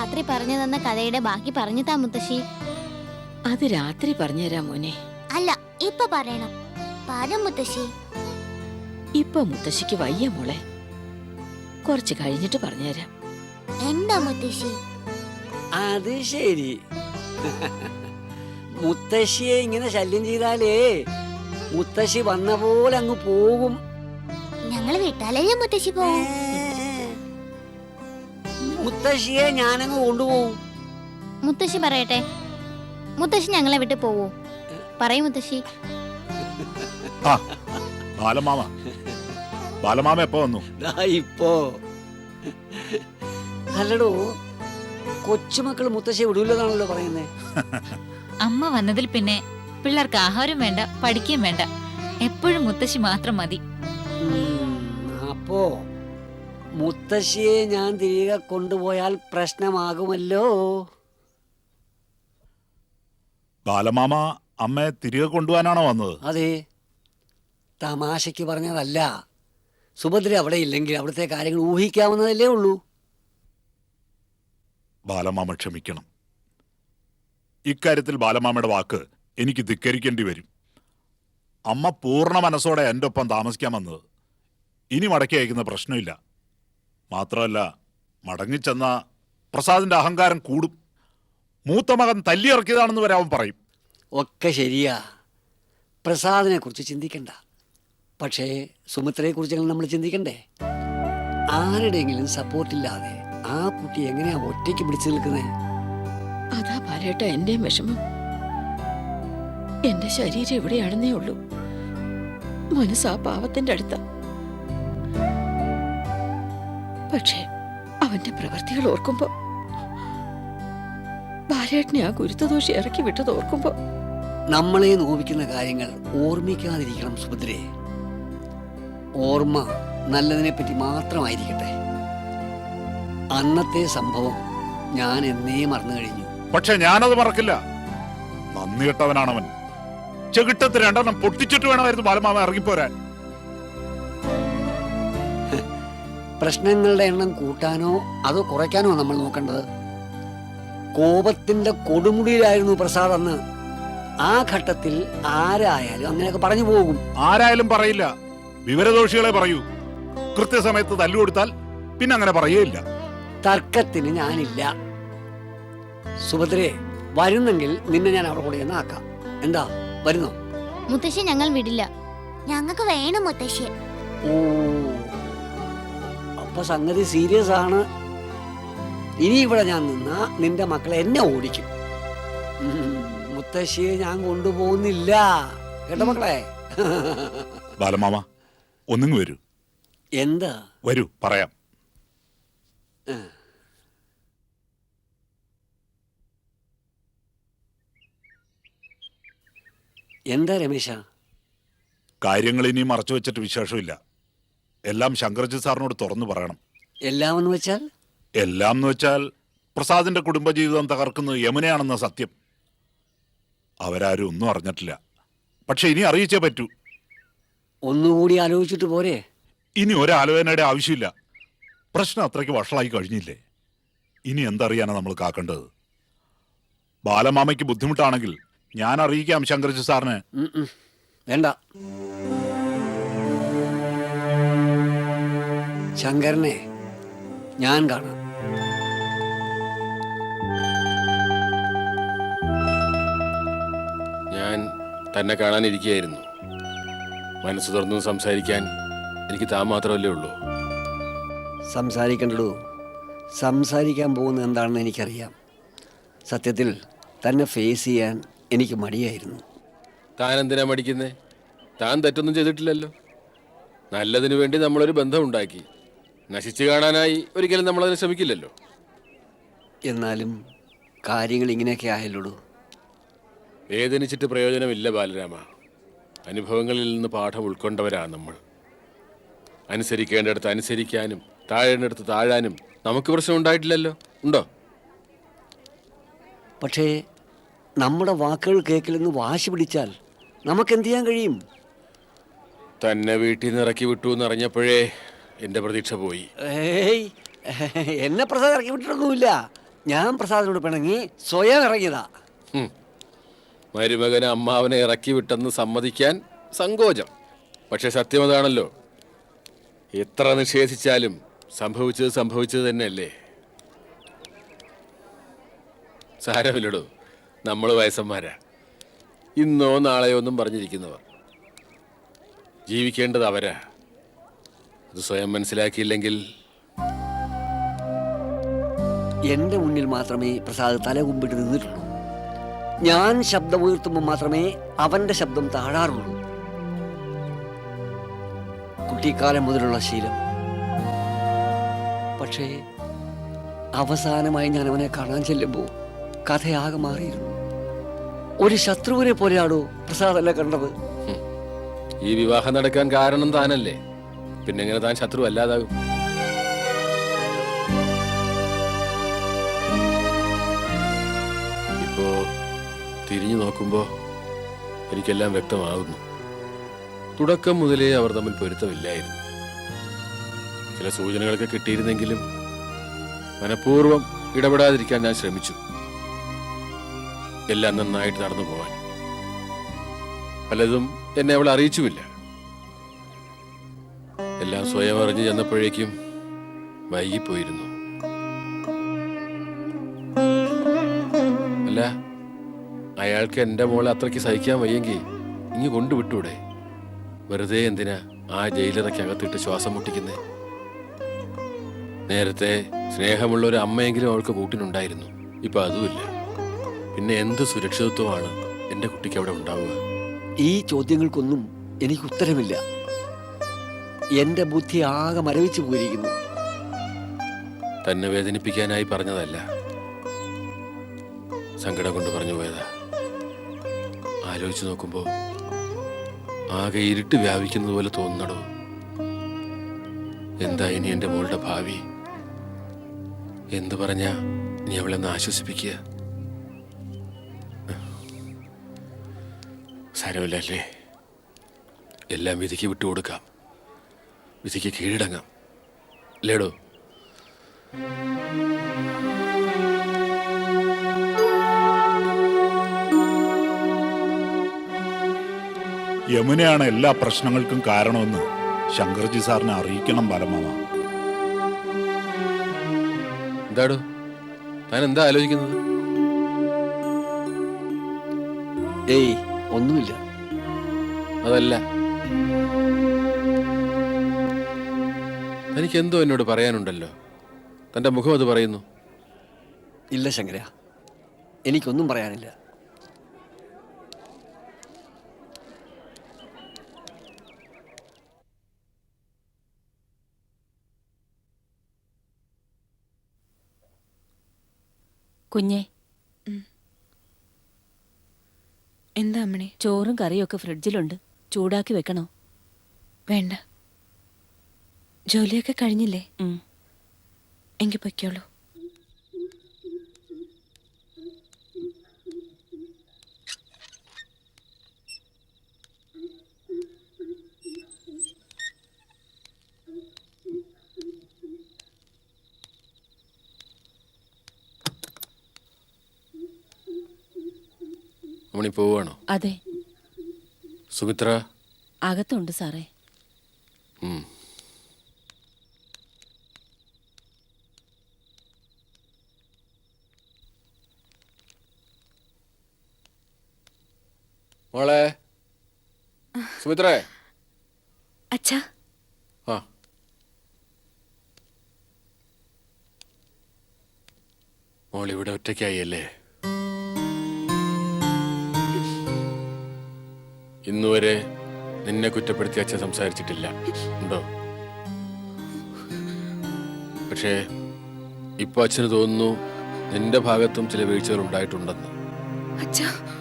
രാത്രി പറഞ്ഞു തന്ന കഥയുടെ ബാക്കി പറഞ്ഞു താ മുത്തശ്ശി? അത് രാത്രി പറഞ്ഞുതരാ മോനെ. അല്ല ഇപ്പൊ പറയണം. പാടും മുത്തശ്ശി. ഇപ്പൊ മുത്തശ്ശിക്ക് വയ്യ മോളെ. കുറച്ച് കഴിഞ്ഞിട്ട് പറഞ്ഞുതരാം എന്താ മുത്തശ്ശി? അത് ശരി. മുത്തശ്ശിയെ ഇങ്ങനെ ശല്യം ചെയ്താലേ മുത്തശ്ശി വന്ന പോലെ അങ്ങ് പോകും. ഞങ്ങൾ വിട്ടാലേ മുത്തശ്ശി പോവും മുത്തശ്ശിയെ ഞാനങ്ങ് കൊണ്ടുപോകും. മുത്തശ്ശി പറയട്ടെ. മുത്തശ്ശി ഞങ്ങളെ വിട്ട് പോവോ? പറയൂ മുത്തശ്ശി. ബാലമാമ. ബാലമാമ എപ്പോ വന്നു? ദാ ഇപ്പോ. അല്ലടോ കൊച്ചുമക്കൾ മുത്തശ്ശിയെ വിടൂലെന്നാണല്ലോ പറയുന്നേ. അമ്മ വന്നതിൽ പിന്നെ പിള്ളേർക്ക് ആഹാരം വേണ്ട പഠിക്കുകയും വേണ്ട. എപ്പോഴും മുത്തശ്ശി മാത്രം മതി. ഉം, അപ്പോ മുത്തശ്ശിയെ ഞാൻ തിരികെ കൊണ്ടുപോയാൽ പ്രശ്നമാകുമല്ലോ. ബാലമാമ അമ്മയെ തിരികെ കൊണ്ടുപോകാനാണോ വന്നത്? അതെ. തമാശയ്ക്ക് പറഞ്ഞതല്ല. സുഭദ്ര അവിടെ ഇല്ലെങ്കിൽ അവിടുത്തെ കാര്യങ്ങൾ ഊഹിക്കാവുന്നതല്ലേ ഉള്ളൂ. ബാലമാമ ക്ഷമിക്കണം. ഇക്കാര്യത്തിൽ ബാലമാമയുടെ വാക്ക് എനിക്ക് ധിക്കരിക്കേണ്ടി വരും. അമ്മ പൂർണ മനസ്സോടെ എന്റെ ഒപ്പം താമസിക്കാൻ വന്നത്. ഇനി മടക്കി അയക്കുന്ന പ്രശ്നമില്ല. മാത്രമല്ല മടങ്ങിച്ചെന്ന പ്രസാദിന്റെ അഹങ്കാരം കൂടും. മൂത്ത മകൻ തല്ലിയിറക്കിയതാണെന്ന് വരെ അവൻ പറയും. ഒക്കെ ശരിയാ. പ്രസാദിനെ കുറിച്ച് ചിന്തിക്കണ്ട. പക്ഷേ സുമിത്രയെ കുറിച്ച് നമ്മൾ ചിന്തിക്കണ്ടേ? ആരുടെയെങ്കിലും സപ്പോർട്ടില്ലാതെ ആ കുട്ടി എങ്ങനെയാ ഒറ്റയ്ക്ക് പിടിച്ചു നിൽക്കുന്നേ? അതാ പാലേട്ട എന്റെയും വിഷമം. എന്റെ ശരീരം എവിടെയാണെന്നേ ഉള്ളൂ. മനസ്സ് ആ പാവത്തിന്റെ അടുത്ത. പക്ഷേ അവന്റെ പ്രവൃത്തികൾ ഓർക്കുമ്പോ ബാലേട്ടനെ ആ ഗുരുത്തദോഷി ഇറക്കി വിട്ടത് ഓർക്കുമ്പോ നമ്മളെ നോവിക്കുന്ന കാര്യങ്ങൾ ഓർമ്മിക്കാതിരിക്കണം സുഭദ്രയെ ഓർമ്മ നല്ലതിനെ പറ്റി മാത്രമായിരിക്കട്ടെ. അന്നത്തെ സംഭവം ഞാൻ എന്നേ മറന്നു കഴിഞ്ഞു. പക്ഷെ ഞാനത് മറക്കില്ല. നന്ദി കെട്ടവനാണവൻ. ചെകിട്ടത്തിൽ രണ്ടെണ്ണം പൊട്ടിച്ചിട്ട് വേണമായിരുന്നു ബാലമാമ ഇറങ്ങിപ്പോരാൻ. പ്രശ്നങ്ങളുടെ എണ്ണം കൂട്ടാനോ അതോ കുറയ്ക്കാനോ നമ്മൾ നോക്കേണ്ടത്? കോപത്തിന്റെ കൊടുമുടിയിലായിരുന്നു പ്രസാദ് അന്ന്. ആ ഘട്ടത്തിൽ ആരായാലും അങ്ങനെയൊക്കെ പറഞ്ഞു പോകും. ആരായാലും പറയില്ല. വിവരദോഷികളെ പറയൂ. കൃത്യസമയത്ത് തല്ലുകൊടുത്താൽ പിന്നെ അങ്ങനെ പറയുകയില്ല. തർക്കത്തിന് ഞാനില്ല. സുഭദ്രെ വരുന്നെങ്കിൽ നിന്നെ ഞാൻ അവിടെ കൂടെ ആക്കാം. എന്താ? വരുന്നോ? മുത്തശ്ശി ഞങ്ങൾ വിടില്ല. ഞങ്ങൾക്ക് വേണം മുത്തശ്ശി. ഓ. അപ്പൊ സംഗതി സീരിയസ് ആണ്. ഇനി ഇവിടെ ഞാൻ നിന്നാ നിന്റെ മക്കളെ എന്നെ ഓടിക്കും. മുത്തശ്ശിയെ ഞാൻ കൊണ്ടുപോകുന്നില്ല. കേട്ടോ മക്കളെ? ബാലമാമ ഒന്നിങ്ങ് വരൂ. എന്താ? വരൂ പറയാം. എന്താ രമേശ? കാര്യങ്ങൾ ഇനി മറച്ചു വെച്ചിട്ട് വിശേഷമില്ല. എല്ലാം ശങ്കർജി സാറിനോട് തുറന്നു പറയണം. എല്ലാം എന്ന് വെച്ചാൽ? എല്ലാം എന്ന് വെച്ചാൽ പ്രസാദിന്റെ കുടുംബജീവിതം തകർക്കുന്നത് യമുനയാണെന്ന സത്യം. അവരാരും ഒന്നും അറിഞ്ഞിട്ടില്ല. പക്ഷെ ഇനി അറിയിച്ചേ പറ്റൂ. ഒന്നുകൂടി ആലോചിച്ചിട്ട് പോരെ? ഇനി ഒരാലോചനയുടെ ആവശ്യമില്ല. പ്രശ്നം അത്രയ്ക്ക് വഷളായി കഴിഞ്ഞില്ലേ? ഇനി എന്തറിയാനാണ് നമ്മൾ കാക്കേണ്ടത്? ബാലമാമയ്ക്ക് ബുദ്ധിമുട്ടാണെങ്കിൽ ഞാൻ അറിയിക്കാം ശങ്കർജി സാറിന്. വേണ്ട. ശങ്കരനെ ഞാൻ കാണാം. ഞാൻ തന്നെ കാണാനിരിക്കുകയായിരുന്നു മനസ്സ് തുറന്നു സംസാരിക്കാൻ എനിക്ക് താൻ മാത്രമല്ലേ ഉള്ളൂ. സംസാരിക്കണ്ടടൂ. സംസാരിക്കാൻ പോകുന്ന എന്താണെന്ന് എനിക്കറിയാം. സത്യത്തിൽ തന്നെ ഫേസ് ചെയ്യാൻ എനിക്ക് മടിയായിരുന്നു. താൻ എന്തിനാ മടിക്കുന്നേ? താൻ തെറ്റൊന്നും ചെയ്തിട്ടില്ലല്ലോ. നല്ലതിനു വേണ്ടി നമ്മളൊരു ബന്ധം ഉണ്ടാക്കി നശിച്ചു കാണാനായി ഒരിക്കലും നമ്മൾ അതിനെ ശ്രമിക്കില്ലല്ലോ. എന്നാലും കാര്യങ്ങൾ ഇങ്ങനെയൊക്കെ ആയല്ലോടൂ? വേദനിച്ചിട്ട് പ്രയോജനമില്ല ബാലരാമ. അനുഭവങ്ങളിൽ നിന്ന് പാഠം ഉൾക്കൊണ്ടവരാണ് നമ്മൾ. അനുസരിക്കേണ്ടടുത്ത് അനുസരിക്കാനും താഴേണ്ടടുത്ത് താഴാനും നമുക്ക് പ്രശ്നം ഉണ്ടായിട്ടില്ലല്ലോ. ഉണ്ടോ? പക്ഷേ നമ്മുടെ വാക്കുകൾ കേൾക്കില്ലെന്ന് വാശി പിടിച്ചാൽ നമുക്ക് എന്ത് ചെയ്യാൻ കഴിയും? തന്നെ വീട്ടിൽ നിന്ന് ഇറക്കി വിട്ടു എന്നറിഞ്ഞപ്പോഴേ എന്റെ പ്രതീക്ഷ പോയി. ഏയ് എന്നെ പ്രസാദ് ഇറക്കി വിട്ടിട്ടൊന്നുമില്ല. ഞാൻ പ്രസാദിനോട് പിണങ്ങി സ്വയം ഇറങ്ങിയതാ. മരുമകന് മരുമകനെ അമ്മാവനെ ഇറക്കി വിട്ടെന്ന് സമ്മതിക്കാൻ സങ്കോചം. പക്ഷെ സത്യം അതാണല്ലോ. എത്ര നിഷേധിച്ചാലും സംഭവിച്ചത് സംഭവിച്ചത് തന്നെയല്ലേ? സാരമില്ലടോ. നമ്മൾ വയസ്സന്മാരാ. ഇന്നോ നാളെയോ ഒന്നും പറഞ്ഞിരിക്കുന്നവർ. ജീവിക്കേണ്ടത് അവരാ. അത് സ്വയം മനസ്സിലാക്കിയില്ലെങ്കിൽ എന്റെ മുന്നിൽ മാത്രമേ പ്രസാദ് തല കുമ്പിട്ട് നിന്നിട്ടുള്ളൂ. ഞാൻ ശബ്ദമുയർത്തുമ്പോൾ മാത്രമേ അവന്റെ ശബ്ദം താഴാറുള്ളൂ കുട്ടിക്കാലം മുതലുള്ള ശീലം. പക്ഷേ അവസാനമായി ഞാൻ അവനെ കാണാൻ ചെല്ലുമ്പോൾ കഥയാകെ മാറിയിരുന്നു. ഒരു ശത്രുവിനെ പോലെയാണോ പ്രസാദല്ല കണ്ടത്? ഈ വിവാഹം നടക്കാൻ കാരണം താനല്ലേ? പിന്നെ എങ്ങനെ താൻ ശത്രു അല്ലാതാകും. ഇപ്പോ തിരിഞ്ഞു നോക്കുമ്പോ എനിക്കെല്ലാം വ്യക്തമാകുന്നു. തുടക്കം മുതലേ അവർ തമ്മിൽ പൊരുത്തമില്ലായിരുന്നു. ചില സൂചനകളൊക്കെ കിട്ടിയിരുന്നെങ്കിലും മനഃപൂർവം ഇടപെടാതിരിക്കാൻ ഞാൻ ശ്രമിച്ചു. എല്ലാം നന്നായിട്ട് നടന്നു പോവാൻ. പലതും എന്നെ അവൾ അറിയിച്ചുമില്ല. എല്ലാം സ്വയം അറിഞ്ഞു ചെന്നപ്പോഴേക്കും വൈകിപ്പോയിരുന്നു. അല്ല അയാൾക്ക് എന്റെ മോളെ അത്രയ്ക്ക് സഹിക്കാൻ വയ്യെങ്കിൽ ഇങ്ങ് കൊണ്ടുവിട്ടൂടെ? വെറുതെ എന്തിനാ ആ ജയിലറയ്ക്കകത്തിട്ട് ശ്വാസം മുട്ടിക്കുന്നേ? നേരത്തെ സ്നേഹമുള്ള ഒരു അമ്മയെങ്കിലും അവൾക്ക് കൂട്ടിനുണ്ടായിരുന്നു. ഇപ്പൊ അതുമില്ല. പിന്നെ എന്ത് സുരക്ഷിതത്വമാണ് എന്റെ കുട്ടിക്ക് അവിടെ ഉണ്ടാവുക? ഈ ചോദ്യങ്ങൾക്കൊന്നും എനിക്ക് ഉത്തരമില്ല. എന്റെ ബുദ്ധി ആകെ മരവിച്ചു പോയിരിക്കുന്നു. തന്നെ വേദനിപ്പിക്കാനായി പറഞ്ഞതല്ല. സങ്കടം കൊണ്ട് പറഞ്ഞു പോയതാ. ആലോചിച്ചു നോക്കുമ്പോ ആകെ ഇരുട്ട് വ്യാപിക്കുന്നത് പോലെ തോന്നണോ എന്താ ഇനി എന്റെ മോളുടെ ഭാവി? എന്തു പറഞ്ഞ നീ അവളെ ഒന്ന് ആശ്വസിപ്പിക്കുക? സാരമില്ല അല്ലേ? എല്ലാം വിധിക്ക് വിട്ടുകൊടുക്കാം. വിധിക്ക് കീഴടങ്ങാം. ലേടോ യമുനയാണ് എല്ലാ പ്രശ്നങ്ങൾക്കും കാരണമെന്ന് ശങ്കർജി സാറിനെ അറിയിക്കണം ബാലമാമ. എന്താടോ? താൻ എന്താ ആലോചിക്കുന്നത്? ഏയ് ഒന്നുമില്ല. അതല്ല. തനിക്ക് എന്തോ എന്നോട് പറയാനുണ്ടല്ലോ. തന്റെ മുഖം അത് പറയുന്നു. ഇല്ല ശങ്കര. എനിക്കൊന്നും പറയാനില്ല. കുഞ്ഞെ. എന്താ അമ്മണി? ചോറും കറിയും ഒക്കെ ഫ്രിഡ്ജിലുണ്ട്. ചൂടാക്കി വെക്കണോ? വേണ്ട. ജോലിയൊക്കെ കഴിഞ്ഞില്ലേ? ഉം. എങ്കിൽ പൊയ്ക്കോളൂ. പോവാണോ അതെ. സുമിത്ര? അകത്തുണ്ട് സാറേ ഉം. മോളെ സുമിത്രേ. അച്ഛാ. ആ. മോൾ ഇവിടെ ഒറ്റയ്ക്കായി അല്ലേ ഇന്നുവരെ നിന്നെ കുറ്റപ്പെടുത്തി അച്ഛൻ സംസാരിച്ചിട്ടില്ല. ഉണ്ടോ? പക്ഷേ ഇപ്പൊ അച്ഛന് തോന്നുന്നു നിന്റെ ഭാഗത്തും ചില വീഴ്ചകൾ ഉണ്ടായിട്ടുണ്ടെന്ന്. അച്ഛാ.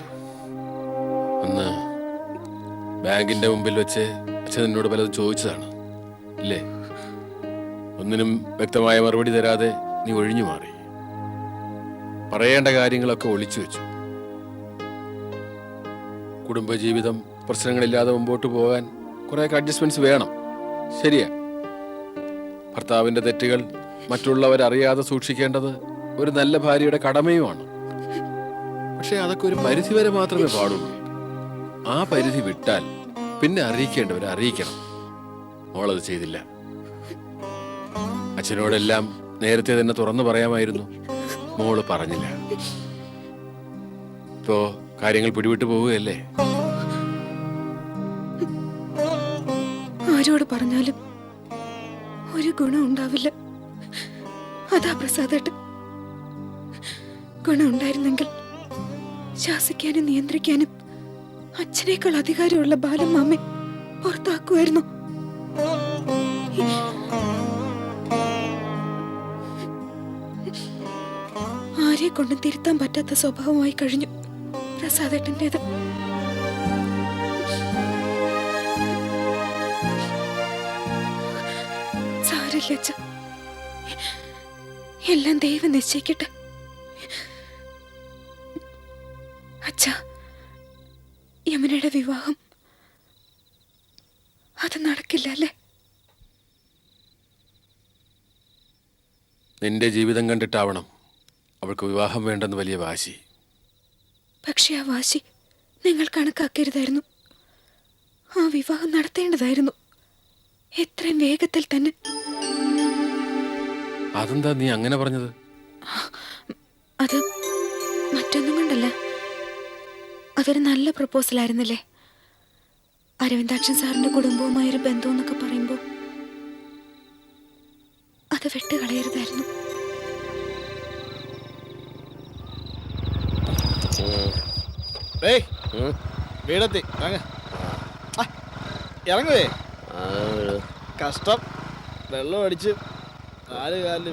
ബാങ്കിന്റെ മുമ്പിൽ വെച്ച് അച്ഛൻ എന്നോട് പലതും ചോദിച്ചതാണ്. ഇല്ലേ? ഒന്നിനും വ്യക്തമായ മറുപടി തരാതെ നീ ഒഴിഞ്ഞു മാറി. പറയേണ്ട കാര്യങ്ങളൊക്കെ ഒളിച്ചു വെച്ചു. കുടുംബജീവിതം പ്രശ്നങ്ങളില്ലാതെ മുമ്പോട്ട് പോകാൻ കുറേയൊക്കെ അഡ്ജസ്റ്റ്മെന്റ്സ് വേണം. ശരിയാ. ഭർത്താവിന്റെ തെറ്റുകൾ മറ്റുള്ളവരറിയാതെ സൂക്ഷിക്കേണ്ടത് ഒരു നല്ല ഭാര്യയുടെ കടമയുമാണ്. പക്ഷെ അതൊക്കെ ഒരു പരിധി വരെ മാത്രമേ പാടുള്ളൂ. ആ പരിധി വിട്ടാൽ പിന്നെ അറിയിക്കേണ്ടവരെ അറിയിക്കണം. മോളത് ചെയ്തില്ല. അച്ഛനോടെല്ലാം നേരത്തെ തന്നെ തുറന്നു പറയാമായിരുന്നു. മോൾ പറഞ്ഞില്ല. ഇപ്പോ കാര്യങ്ങൾ പിടിവിട്ടു പോവുകയല്ലേ? ആരോട് പറഞ്ഞാലും ഒരു ഗുണം ഉണ്ടാവില്ല. അതാ പ്രസാദേട്ടൻ. ഗുണം ഉണ്ടായിരുന്നെങ്കിൽ ശാസിക്കാനും നിയന്ത്രിക്കാനും അച്ഛനേക്കാൾ അധികാരമുള്ള ബാലൻ മാമ പുറത്താക്കുമായിരുന്നു. ആരെ കൊണ്ടും തിരുത്താൻ പറ്റാത്ത സ്വഭാവമായി കഴിഞ്ഞു പ്രസാദേട്ടന്റെത് സാരില്ല അച്ഛ എല്ലാം ദൈവം നിശ്ചയിക്കട്ടെ. അച്ഛ യമുനയുടെ വിവാഹം? അത് നടക്കില്ല അല്ലേ നിന്റെ ജീവിതം കണ്ടിട്ടാവണം അവൾക്ക് വിവാഹം വേണ്ടെന്ന് വലിയ വാശി. പക്ഷെ ആ വാശി നിങ്ങൾ കണക്കാക്കരുതായിരുന്നു. ആ വിവാഹം നടത്തേണ്ടതായിരുന്നു. എത്രയും വേഗത്തിൽ തന്നെ. അതെന്താ നീ അങ്ങനെ പറഞ്ഞത്? അത് മറ്റൊന്നും കൊണ്ടല്ല. അതൊരു നല്ല പ്രപ്പോസൽ ആയിരുന്നല്ലേ? അരവിന്ദാക്ഷൻ സാറിന്റെ കുടുംബവുമായൊരു ബന്ധം എന്നൊക്കെ പറയുമ്പോൾ അത് വെട്ടുകളയരുതായിരുന്നു. ഏയ് വീടെത്തി വാങ്ങ. ആ, ഇറങ്ങുവേ. കഷ്ടം. വെള്ളം അടിച്ച് നാല് വന്ന്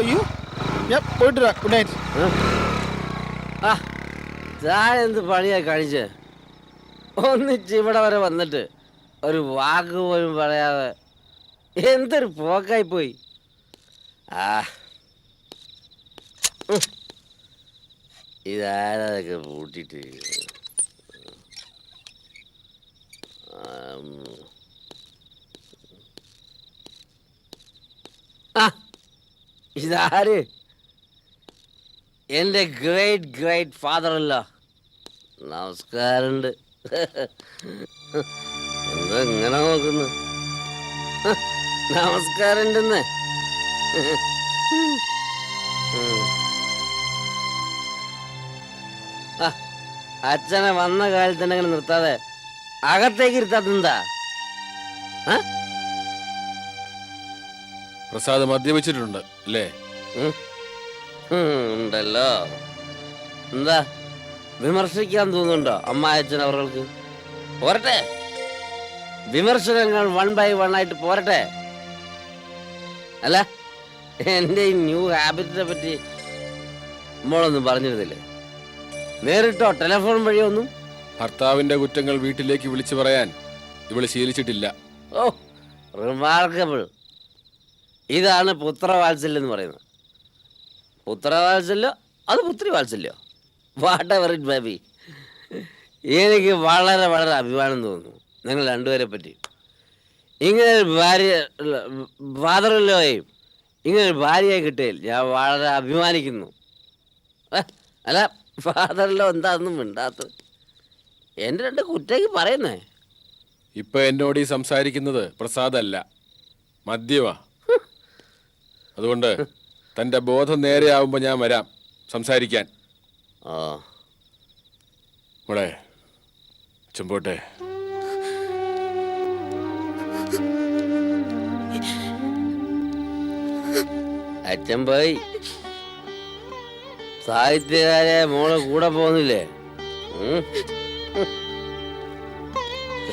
അയ്യോ. പോയിട്ട് വരാം. ഗുഡ് നൈറ്റ് താൻ എന്ത് പണിയാ കഴിച്ച് ഒന്നിച്ച് ഇവിടെ വരെ വന്നിട്ട് ഒരു വാക്ക് പോലും പറയാതെ എന്തൊരു പോക്കായി പോയി. ആ. ഇതാരതൊക്കെ പൂട്ടിട്ട്? ആം. ആ. ഇതാര്? എന്റെ ഗ്രേറ്റ് ഗ്രേറ്റ് ഫാദർ അല്ല നമസ്കാരമുണ്ട്. എന്താ ഇങ്ങനെ നോക്കുന്നു. ആ, അച്ഛനെ വന്ന കാലത്ത് തന്നെ അങ്ങനെ നിർത്താതെ അകത്തേക്ക് ഇരുത്താത്തെന്താ പ്രസാദ് മദ്യപിച്ചിട്ടുണ്ട് അല്ലേ? ഉണ്ടല്ലോ. എന്താ? വിമർശിക്കാൻ തോന്നുന്നുണ്ടോ അമ്മായച്ചൻ അവർക്ക്? പോരട്ടെ. വിമർശനങ്ങൾ വൺ ബൈ വൺ ആയിട്ട് പോരട്ടെ. അല്ല എന്റെ ഈ ന്യൂ ഹാബിറ്റിനെ പറ്റി മോളൊന്നും പറഞ്ഞിരുന്നില്ലേ? നേരിട്ടോ ടെലിഫോൺ വഴിയൊന്നും ഭർത്താവിന്റെ കുറ്റങ്ങൾ വീട്ടിലേക്ക് വിളിച്ചു പറയാൻ ഇവൾ ശീലിച്ചിട്ടില്ല. ഓ റിമാർക്കബിൾ ഇതാണ് പുത്രവാത്സല്യം എന്ന് പറയുന്നത്. പുത്രവാത്സല്യോ? അത് പുത്രി വാത്സല്യോ വാട്ട് എവർ ഇറ്റ് ബേബി എനിക്ക് വളരെ വളരെ അഭിമാനം തോന്നുന്നു. നിങ്ങൾ രണ്ടുപേരെ പറ്റി. ഇങ്ങനെ ഒരു ഭാര്യ ഫാദറിലോയും ഇങ്ങനെ ഒരു ഭാര്യയെ കിട്ടിയതിൽ ഞാൻ വളരെ അഭിമാനിക്കുന്നു. അല്ല ഫാദറിലോ എന്താണെന്നും മിണ്ടാത്തത്. എന്റെ രണ്ട് കുറ്റേക്ക് പറയുന്നേ. ഇപ്പൊ എന്നോട് ഈ സംസാരിക്കുന്നത് പ്രസാദല്ല മദ്യമാ. മദ്യവാ അതുകൊണ്ട് തന്റെ ബോധം നേരെയാവുമ്പോൾ ഞാൻ വരാം. സംസാരിക്കാൻ. ആ. ഇവിടെ ചെമ്പോട്ടെ. അച്ഛൻ പോയി. സാഹിത്യകാരെ മോളെ കൂടെ പോകുന്നില്ലേ?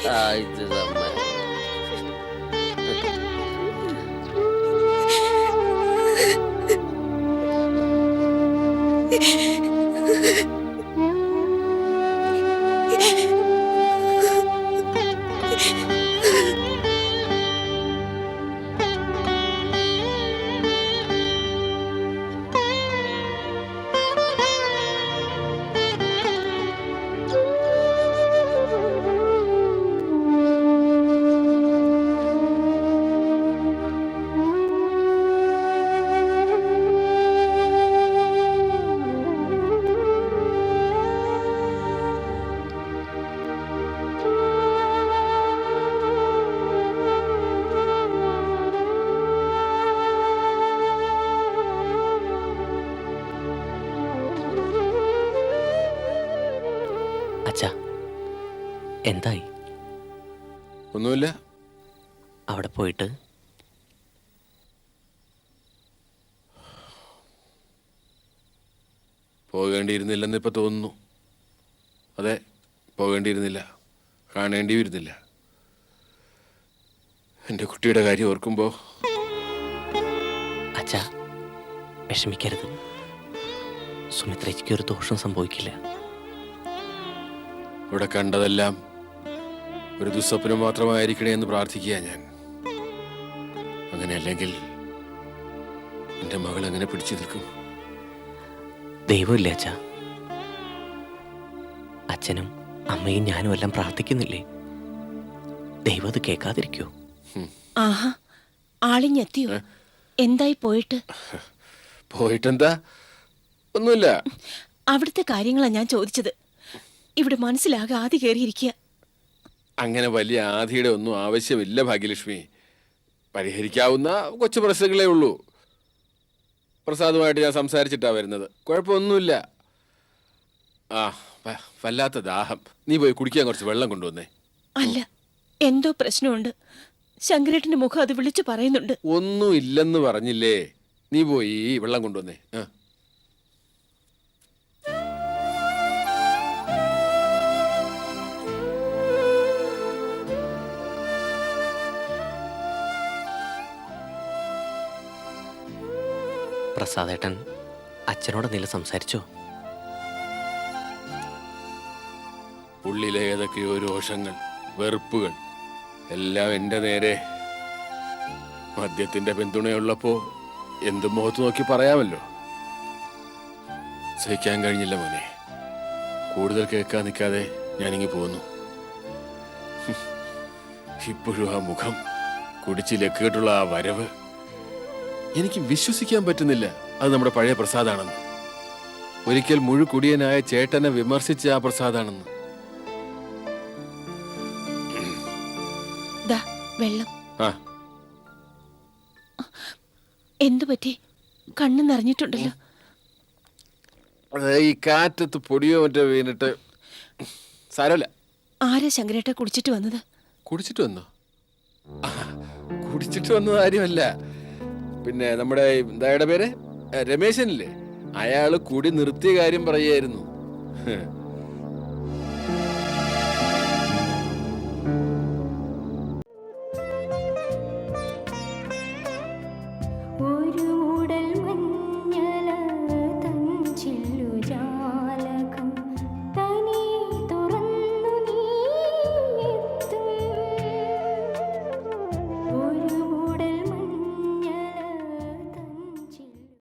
സാഹിത്യ എന്തായി? ഒന്നുമില്ല. അവിടെ പോയിട്ട്? പോകേണ്ടിയിരുന്നില്ലെന്ന് ഇപ്പൊ തോന്നുന്നു. അതെ പോകേണ്ടിയിരുന്നില്ല. കാണേണ്ടി വരുന്നില്ല. എന്റെ കുട്ടിയുടെ കാര്യം ഓർക്കുമ്പോൾ അച്ഛാ വിഷമിക്കരുത്. സുമിത്രയ്ക്ക് ഒരു ദോഷം സംഭവിക്കില്ല. ഇവിടെ കണ്ടതെല്ലാം ഒരു ദുസ്വപ്നം മാത്രമായിരിക്കണേ എന്ന് പ്രാർത്ഥിക്കുക ഞാൻ. അങ്ങനെയല്ലെങ്കിൽ എന്റെ മകൾ അങ്ങനെ പിടിച്ചു നിൽക്കും. ദൈവമില്ല അച്ഛാ? അച്ഛനും അമ്മയും ഞാനും എല്ലാം പ്രാർത്ഥിക്കുന്നില്ലേ? ദൈവം അത് കേൾക്കാതിരിക്കോ ആഹാ ആളിഞ്ഞെത്തിയോ? എന്തായി പോയിട്ട്? പോയിട്ടെന്താ? ഒന്നുമില്ല. അവിടുത്തെ കാര്യങ്ങളാ ഞാൻ ചോദിച്ചത്. ഇവിടെ മനസ്സിലാകെ ആദ്യ കയറിയിരിക്കുക അങ്ങനെ വലിയ ആധിയുടെ ഒന്നും ആവശ്യമില്ല ഭാഗ്യലക്ഷ്മി. പരിഹരിക്കാവുന്ന കൊച്ചു പ്രശ്നങ്ങളേ ഉള്ളൂ. പ്രസാദുമായിട്ട് ഞാൻ സംസാരിച്ചിട്ടാണ് വരുന്നത്. കുഴപ്പമൊന്നുമില്ല. ആ വല്ലാത്ത ദാഹം. നീ പോയി കുടിക്കാൻ കുറച്ച് വെള്ളം കൊണ്ടുവന്നേ. അല്ല എന്തോ പ്രശ്നമുണ്ട്. ശങ്കരേട്ടന്റെ മുഖം അത് വിളിച്ചു പറയുന്നുണ്ട്. ഒന്നും ഇല്ലെന്ന് പറഞ്ഞില്ലേ. നീ പോയി വെള്ളം കൊണ്ടുവന്നേ. ആ. പ്രസാദേട്ടൻ അച്ഛനോട് നില സംസാരിച്ചോ? ഉള്ളിലെ ഏതൊക്കെയോ രോഷങ്ങൾ വെറുപ്പുകൾ എല്ലാം എന്റെ നേരെ. മദ്യത്തിന്റെ പിന്തുണയുള്ളപ്പോ എന്ത് മുഖത്ത് നോക്കി പറയാമല്ലോ? സഹിക്കാൻ കഴിഞ്ഞില്ല മോനെ. കൂടുതൽ കേൾക്കാൻ നിൽക്കാതെ ഞാനിങ്ങി പോന്നു. ഇപ്പോഴും ആ മുഖം കുടിച്ച് ലക്കിയിട്ടുള്ള ആ വരവ് എനിക്ക് വിശ്വസിക്കാൻ പറ്റുന്നില്ല. അത് നമ്മുടെ പഴയ പ്രസാദാണെന്ന്. ഒരിക്കൽ മുഴുകുടിയനായ ചേട്ടനെ വിമർശിച്ച ആ പ്രസാദാണെന്ന്. വെള്ളം. ആ. എന്തു പറ്റി? കണ്ണു നിറഞ്ഞിട്ടുണ്ടല്ലോ. ഈ കാറ്റത്ത് പൊടിയോ മറ്റോ വീണിട്ട് സാരമില്ല. ആരെ ശങ്കരേട്ട കുടിച്ചിട്ട് വന്നത്? കുടിച്ചിട്ട് വന്നോ? കുടിച്ചിട്ട് വന്ന കാര്യമല്ല പിന്നെ നമ്മുടെ എന്തായുടെ പേര്? രമേശനില്ലേ? അയാൾ കൂടി നിർത്തിയ കാര്യം പറയായിരുന്നു.